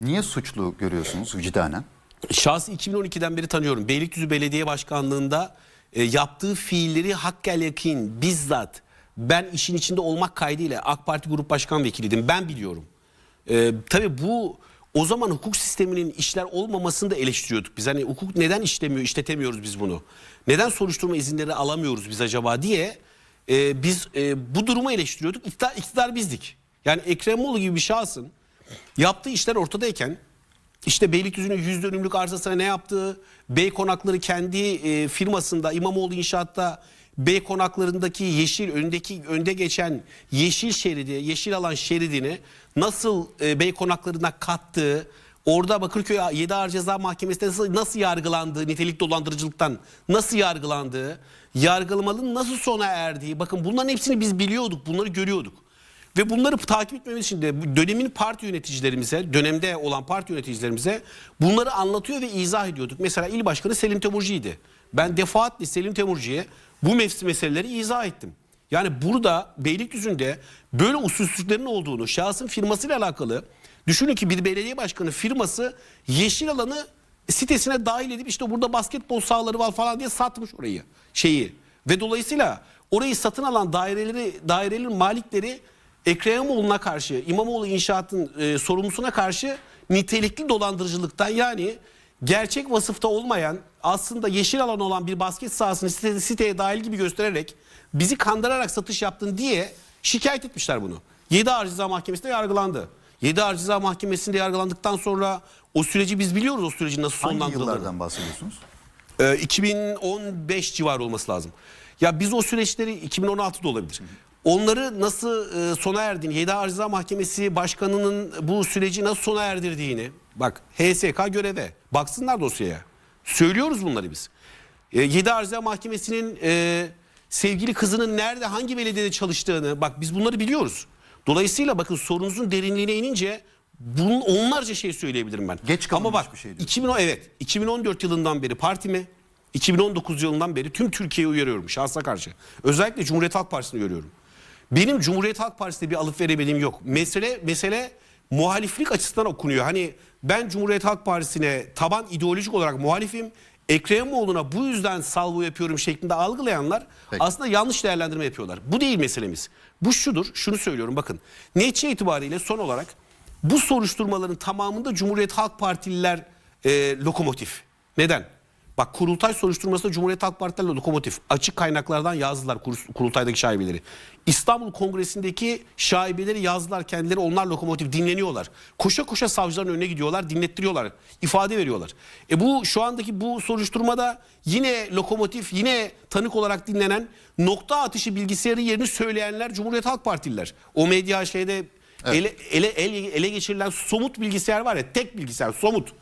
Niye suçlu görüyorsunuz vicdanen? Şahsı 2012'den beri tanıyorum. Beylikdüzü Belediye Başkanlığı'nda e, yaptığı fiilleri hakkel yakin bizzat ben işin içinde olmak kaydıyla AK Parti Grup Başkan Vekiliydim. Ben biliyorum. E, tabii bu o zaman hukuk sisteminin işler olmamasını da eleştiriyorduk. Biz hani hukuk neden işlemiyor, işletemiyoruz biz bunu? Neden soruşturma izinleri alamıyoruz biz acaba diye e, biz e, bu durumu eleştiriyorduk. İktidar, iktidar bizdik. Yani Ekrem İmamoğlu gibi bir şahsın yaptığı işler ortadayken işte Beylikdüzü'nün yüz dönümlük arsasına ne yaptığı, Bey konakları kendi e, firmasında İmamoğlu İnşaat'ta Bey konaklarındaki yeşil öndeki önde geçen yeşil şeridi, yeşil alan şeridini nasıl e, Bey konaklarına kattığı, orada Bakırköy 7 Ağır Ceza Mahkemesi'nde nasıl, nasıl yargılandığı, nitelik dolandırıcılıktan nasıl yargılandığı, yargılamanın nasıl sona erdiği, bakın bunların hepsini biz biliyorduk, bunları görüyorduk. Ve bunları takip etmemiz için de dönemin parti yöneticilerimize, dönemde olan parti yöneticilerimize bunları anlatıyor ve izah ediyorduk. Mesela il başkanı Selim Temurci'ydi. Ben defaatle Selim Temurci'ye bu meseleleri izah ettim. Yani burada Beylikdüzü'nde böyle usulsüzlüklerin olduğunu, şahsın firmasıyla alakalı düşünün ki bir belediye başkanı firması yeşil alanı sitesine dahil edip işte burada basketbol sahaları var falan diye satmış orayı şeyi. Ve dolayısıyla orayı satın alan daireleri dairelerin malikleri Ekrem İmamoğlu'na karşı, İmamoğlu İnşaat'ın e, sorumlusuna karşı nitelikli dolandırıcılıktan yani gerçek vasıfta olmayan aslında yeşil alan olan bir basket sahasını site, siteye dahil gibi göstererek bizi kandırarak satış yaptın diye şikayet etmişler bunu. 7 Ağır Ceza Mahkemesi'nde yargılandı. 7 Ağır Ceza Mahkemesi'nde yargılandıktan sonra o süreci biz biliyoruz o sürecin nasıl Hangi sonlandırıldığını. yıllardan bahsediyorsunuz? Ee, 2015 civarı olması lazım. Ya biz o süreçleri 2016'da olabilir. Onları nasıl e, sona erdiğini, 7 Ağır Ceza Mahkemesi Başkanı'nın bu süreci nasıl sona erdirdiğini, bak HSK göreve, baksınlar dosyaya. Söylüyoruz bunları biz. E, 7 Ağır Ceza Mahkemesi'nin e, sevgili kızının nerede, hangi belediyede çalıştığını, bak biz bunları biliyoruz. Dolayısıyla bakın sorunuzun derinliğine inince bunun onlarca şey söyleyebilirim ben. Geç Ama kalınmış bak bir şey diyorsun. 2010 evet 2014 yılından beri partimi 2019 yılından beri tüm Türkiye'yi uyarıyorum şahsa karşı. Özellikle Cumhuriyet Halk Partisi'ni uyarıyorum. Benim Cumhuriyet Halk Partisi'nde bir alıp veremediğim yok. Mesele mesele muhaliflik açısından okunuyor. Hani ben Cumhuriyet Halk Partisi'ne taban ideolojik olarak muhalifim. Ekrem İmamoğlu'na bu yüzden salvo yapıyorum şeklinde algılayanlar Peki. aslında yanlış değerlendirme yapıyorlar. Bu değil meselemiz. Bu şudur, şunu söylüyorum bakın. Netice itibariyle son olarak bu soruşturmaların tamamında Cumhuriyet Halk Partililer e, lokomotif. Neden? Bak kurultay soruşturmasında Cumhuriyet Halk Partileri lokomotif. Açık kaynaklardan yazdılar kur- kurultaydaki şaibeleri. İstanbul Kongresi'ndeki şaibeleri yazdılar kendileri onlar lokomotif dinleniyorlar. Koşa koşa savcıların önüne gidiyorlar dinlettiriyorlar. ifade veriyorlar. E bu şu andaki bu soruşturmada yine lokomotif yine tanık olarak dinlenen nokta atışı bilgisayarı yerini söyleyenler Cumhuriyet Halk Partililer. O medya şeyde ele, ele, ele, ele geçirilen somut bilgisayar var ya tek bilgisayar somut.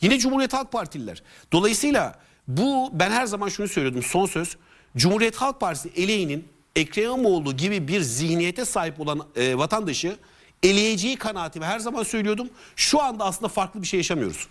Yine Cumhuriyet Halk Partililer. Dolayısıyla bu ben her zaman şunu söylüyordum son söz. Cumhuriyet Halk Partisi eleğinin Ekrem İmamoğlu gibi bir zihniyete sahip olan e, vatandaşı eleyeceği kanaatimi her zaman söylüyordum. Şu anda aslında farklı bir şey yaşamıyoruz.